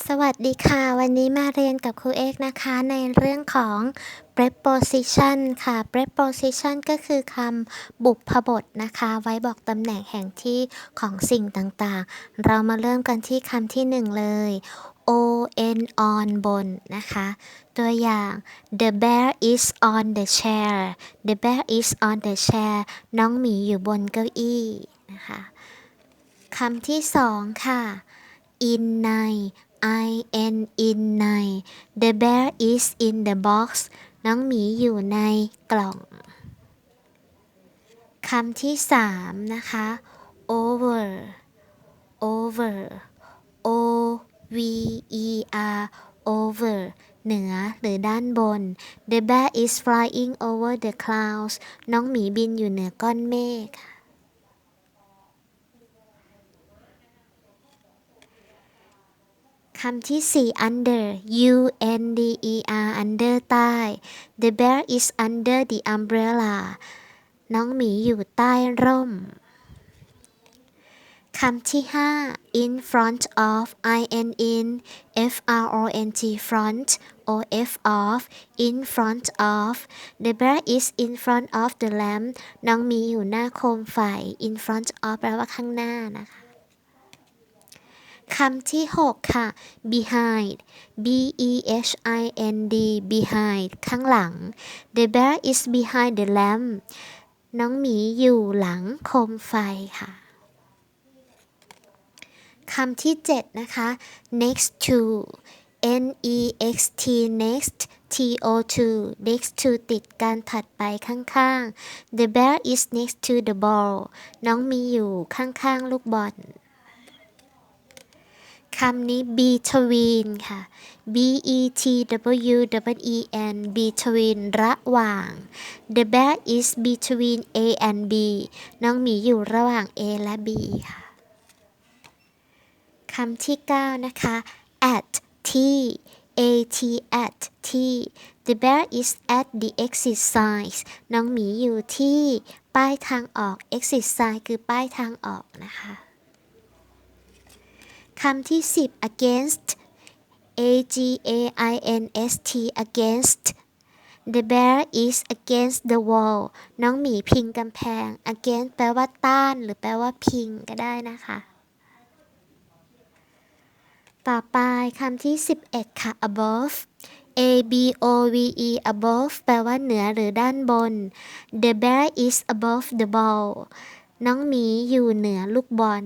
สวัสดีค่ะ วันนี้มาเรียนกับครูเอกนะคะ ในเรื่องของ preposition ค่ะ preposition ก็คือคำบุพบทนะคะ ไว้บอกตำแหน่งแห่งที่ของสิ่งต่างๆ เรามาเริ่มกันที่คำที่หนึ่งเลย on on บนนะคะ ตัวอย่าง the bear is on the chair the bear is on the chair น้องหมีอยู่บนเก้าอี้นะคะคำที่สองค่ะ in ใน I N in ใน The bear is in the box น้องหมีอยู่ในกล่องคำที่สามนะคะ over over O V E R over เหนือหรือด้านบน The bear is flying over the clouds น้องหมีบินอยู่เหนือก้อนเมฆค่ะ คำที่ 4 under U N D E R under ใต้ The bear is under the umbrella น้องหมีอยู่ใต้ร่ม คำที่ 5 in front of I N in F R O N T front O F of in front of The bear is in front of the lamp น้องหมีอยู่หน้าโคมไฟ in front of แปลว่าข้างหน้านะคะ คำที่ 6 ค่ะ behind b e h i n d behind ข้างหลัง the bear is behind the lamp น้องหมีอยู่หลังโคมไฟค่ะคำที่ 7 นะคะ next to n e x t next t o 2 next to ติดกันถัดไปข้างๆ the bear is next to the ball น้องมีอยู่ข้างๆ ลูกบอล คำนี้ between ค่ะ b e t w w e n between ระหว่าง the bear is between a and b น้องหมีอยู่ระหว่าง a และ b ค่ะ คำที่ 9 นะคะ at t a t at t the bear is at the exit sign น้องหมีอยู่ที่ ป้ายทางออก exit sign คือป้ายทางออกนะคะ คำที่ 10 against a g a i n s t against the bear is against the wall น้องหมีพิงกำแพง against แปลว่าต้าน หรือแปลว่าพิงก็ได้นะคะ ต่อไปคำที่ 11 ค่ะ above a b o v e above แปลว่าเหนือหรือด้านบน the bear is above the ball น้องหมีอยู่เหนือลูกบอล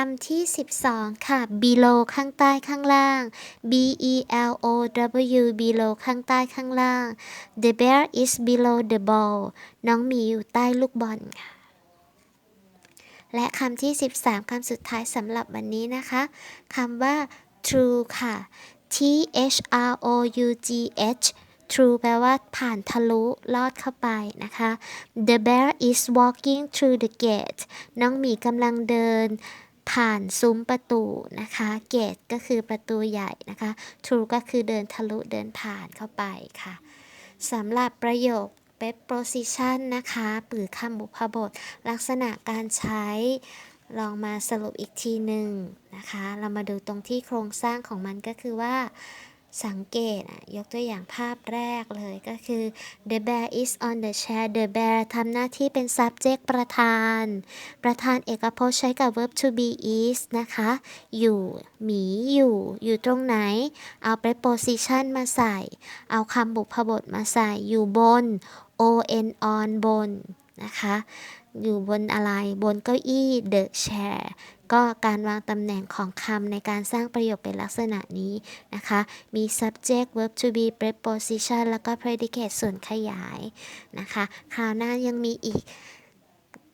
คำที่ 12 ค่ะ below ข้างใต้ข้างล่าง b e l o w below ข้างใต้ข้างล่าง the bear is below the ball น้องหมีอยู่ใต้ลูกบอลค่ะและคำที่ 13 คำสุดท้ายสำหรับวันนี้นะคะคำว่า true ค่ะ t h r o u g h true แปลว่าผ่านทะลุลอดเข้าไปนะคะ the bear is walking through the gate น้องหมีกำลังเดิน ผ่านซุ้มประตูนะคะเกตก็คือประตูใหญ่นะคะ true ก็คือเดินทะลุเดินผ่านเข้าไปค่ะสำหรับประโยค preposition นะคะปือคำบุพบท ลักษณะการใช้ ลองมาสรุปอีกทีหนึ่งนะคะ เรามาดูตรงที่โครงสร้างของมันก็คือว่า สังเกตยกตัวอย่างภาพแรกเลยก็คือ the bear is on the chair the bear ทำหน้าที่เป็น subject ประธาน ประธานเอกพจน์ใช้กับ verb to be is นะคะ อยู่ หมี อยู่ อยู่ตรงไหน เอา preposition มาใส่ เอาคำบุพบทมาใส่ อยู่บน on on บนนะคะ อยู่บนอะไร บนเก้าอี้ the chair ก็การวางตำแหน่งของคำในการสร้างประโยคเป็นลักษณะนี้นะคะ มี subject verb to be preposition แล้วก็ predicate ส่วนขยายนะคะ คราวหน้ายังมีอีก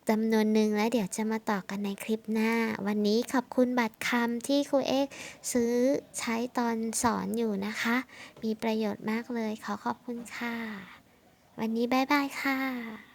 จำนวนหนึ่งและเดี๋ยวจะมาต่อกันในคลิปหน้า วันนี้ขอบคุณบัตรคำที่ครูเอกซื้อใช้ตอนสอนอยู่นะคะ มีประโยชน์มากเลยขอขอบคุณค่ะ วันนี้บ๊ายบายค่ะ